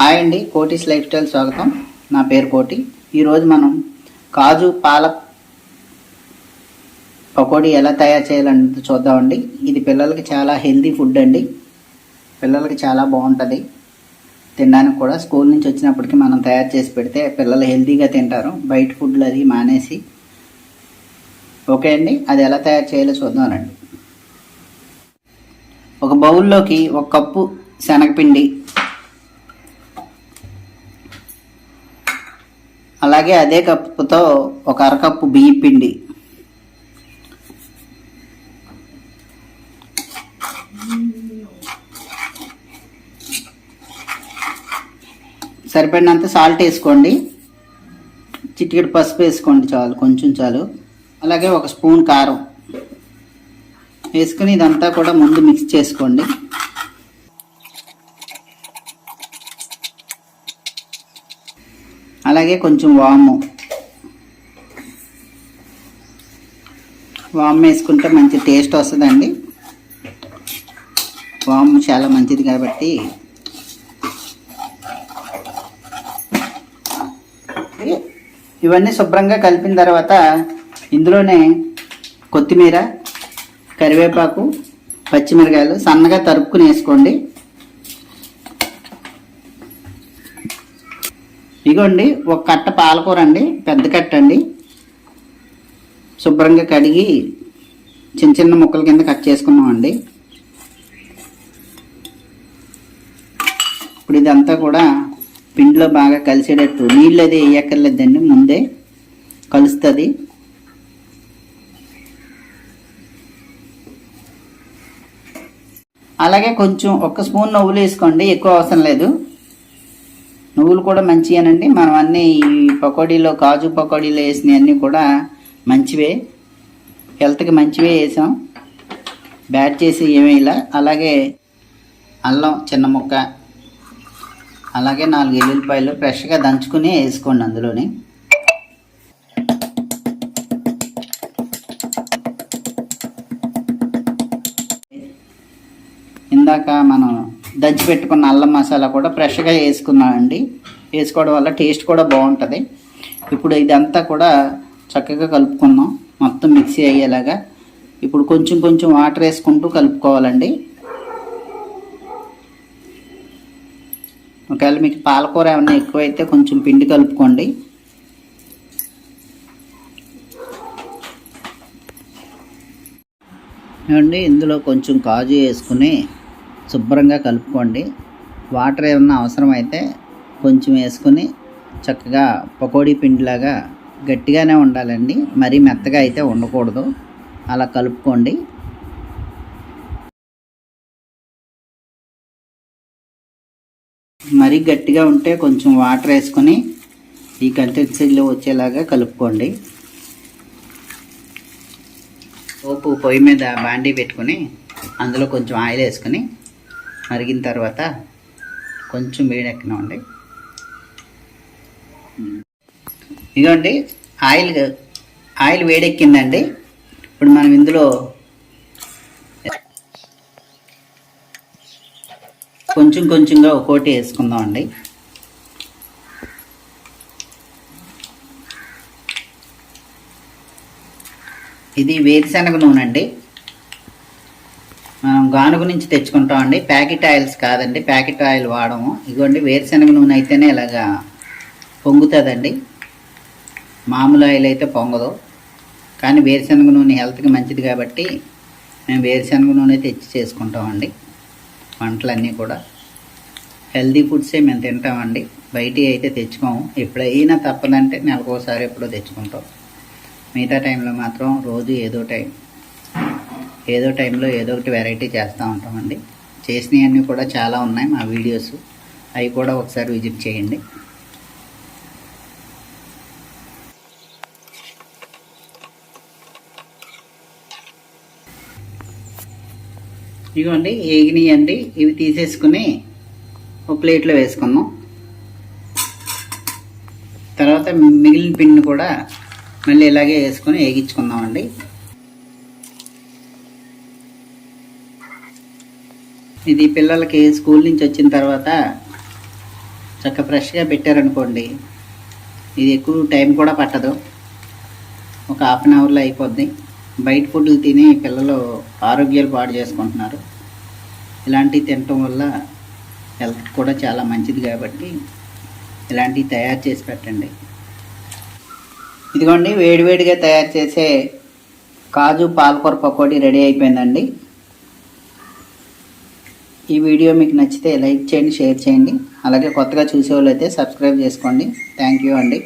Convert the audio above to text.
Hi అండి కోటీస్ life style స్వాగతం. నా పేరు కోటి. ఈరోజు మనం కాజు పాలక్ పకోడీ ఎలా తయారు చేయాలన్నది చూద్దామండి. ఇది పిల్లలకి చాలా హెల్తీ ఫుడ్ అండి. పిల్లలకి చాలా బాగుంటుంది. తినడానికి కూడా స్కూల్ నుంచి వచ్చినప్పటికీ మనం తయారు చేసి పెడితే పిల్లలు హెల్తీగా తింటారు. బయట ఫుడ్లు అది మానేసి. ఓకే అండి అది ఎలా తయారు చేయాలో చూద్దామండి ఒక బౌల్లోకి ఒక కప్పు శనగపిండి అలాగే అదే కప్పుతో ఒక అరకప్పు బియ్య పిండి. సరిపడినంత సాల్ట్ వేసుకోండి. చిటికెడు పసుపు వేసుకోండి చాలు కొంచెం చాలు. అలాగే ఒక స్పూన్ కారం వేసుకుని ఇదంతా కూడా ముందు మిక్స్ చేసుకోండి. అలాగే కొంచెం వాము. వాము వేసుకుంటే మంచి టేస్ట్ వస్తుందండి. వాము చాలా మంచిది కాబట్టి. ఇవన్నీ శుభ్రంగా కలిపిన తర్వాత ఇందులోనే కొత్తిమీర కరివేపాకు పచ్చిమిరకాయలు సన్నగా తరుపుకుని వేసుకోండి. ఇగోండి ఒక కట్ట పాలకూర అండి పెద్ద కట్ట అండి. శుభ్రంగా కడిగి చిన్న చిన్న ముక్కల కింద కట్ చేసుకున్నామండి. ఇప్పుడు ఇదంతా కూడా పిండిలో బాగా కలిసేటట్టు నీళ్ళు అది వేయక్కర్లేదండి ముందే కలుస్తుంది. అలాగే కొంచెం ఒక స్పూన్ నువ్వులు వేసుకోండి ఎక్కువ అవసరం లేదు. నువ్వులు కూడా మంచిగానండి మనం అన్నీ ఈ పకోడీలో కాజు పకోడీలో వేసినవన్నీ కూడా మంచివే. హెల్త్కి మంచివే వేసాం. బ్యాట్ చేసి ఏమీ ఇలా. అలాగే అల్లం చిన్న ముక్క అలాగే నాలుగు ఎల్లుల్లిపాయలు ఫ్రెష్గా దంచుకుని వేసుకోండి అందులోని. ఇందాక మనం దంచి పెట్టుకున్న అల్లం మసాలా కూడా ఫ్రెష్గా వేసుకున్నామండి వేసుకోవడం వల్ల టేస్ట్ కూడా బాగుంటుంది. ఇప్పుడు ఇదంతా కూడా చక్కగా కలుపుకున్నాం. మొత్తం మిక్సీ అయ్యేలాగా ఇప్పుడు కొంచెం కొంచెం వాటర్ వేసుకుంటూ కలుపుకోవాలండి. ఒకవేళ మీకు పాలకూర ఏమైనా ఎక్కువైతే కొంచెం పిండి కలుపుకోండి. ఏమండి ఇందులో కొంచెం కాజు వేసుకుని శుభ్రంగా కలుపుకోండి. వాటర్ ఏమన్నా అవసరమైతే కొంచెం వేసుకుని చక్కగా పకోడీ పిండిలాగా గట్టిగానే ఉండాలండి. మరీ మెత్తగా అయితే ఉండకూడదు. అలా కలుపుకోండి. మరీ గట్టిగా ఉంటే కొంచెం వాటర్ వేసుకొని ఈ కన్సిస్టెన్సీలో వచ్చేలాగా కలుపుకోండి. పోపు పొయ్యి మీద బాండీ పెట్టుకొని అందులో కొంచెం ఆయిల్ వేసుకొని మరిగిన తర్వాత కొంచెం వేడెక్కినామండి. ఇదిగోండి ఆయిల్ ఆయిల్ వేడెక్కిందండి. ఇప్పుడు మనం ఇందులో కొంచెం కొంచెంగా ఒక్కోటి వేసుకుందామండి. ఇది వేరుశనగ నూనె అండి గానుగు నుంచి తెచ్చుకుంటామండి ప్యాకెట్ ఆయిల్స్ కాదండి. ప్యాకెట్ ఆయిల్ వాడము. ఇదిగోండి వేరుశనగ నూనె అయితేనే ఇలాగా పొంగుతుందండి. మామూలు ఆయిల్ అయితే పొంగదు. కానీ వేరుశనగ నూనె హెల్త్కి మంచిది కాబట్టి మేము వేరుశనగ నూనె తెచ్చి చేసుకుంటామండి. వంటలన్నీ కూడా. హెల్దీ ఫుడ్సే మేము తింటామండి. బయట అయితే తెచ్చుకోము. ఎప్పుడైనా తప్పదంటే నెలకోసారి ఎప్పుడో తెచ్చుకుంటాం. మిగతా టైంలో మాత్రం రోజు ఏదో టైం ఏదో టైంలో ఏదో ఒకటి వెరైటీ చేస్తూ ఉంటామండి. చేసినవన్నీ కూడా చాలా ఉన్నాయి మా వీడియోస్ అవి కూడా ఒకసారి విజిట్ చేయండి. ఇదిగోండి ఏగినాయండి ఇవి తీసేసుకుని ఒక ప్లేట్లో వేసుకుందాం. తర్వాత మిగిలిన పిండిని కూడా మళ్ళీ ఇలాగే వేసుకొని వేగించుకుందామండి ఇది పిల్లలకి స్కూల్ నుంచి వచ్చిన తర్వాత చక్క ఫ్రెష్గా పెట్టారనుకోండి ఇది ఎక్కువ టైం కూడా పట్టదు. ఒక హాఫ్ అన్ అవర్లో అయిపోద్ది. బయట ఫుడ్లు తిని పిల్లలు ఆరోగ్యాలు పాడు చేసుకుంటున్నారు. ఇలాంటివి తినటం వల్ల హెల్త్ కూడా చాలా మంచిది కాబట్టి ఇలాంటివి తయారు చేసి పెట్టండి. ఇదిగోండి వేడివేడిగా తయారు చేసే కాజు పాలకూర పకోడీ రెడీ అయిపోయిందండి. ఈ వీడియో మీకు నచ్చితే లైక్ చేయండి షేర్ చేయండి. అలాగే కొత్తగా చూసేవాళ్ళు అయితే సబ్స్క్రైబ్ చేసుకోండి. థ్యాంక్ యూ అండి.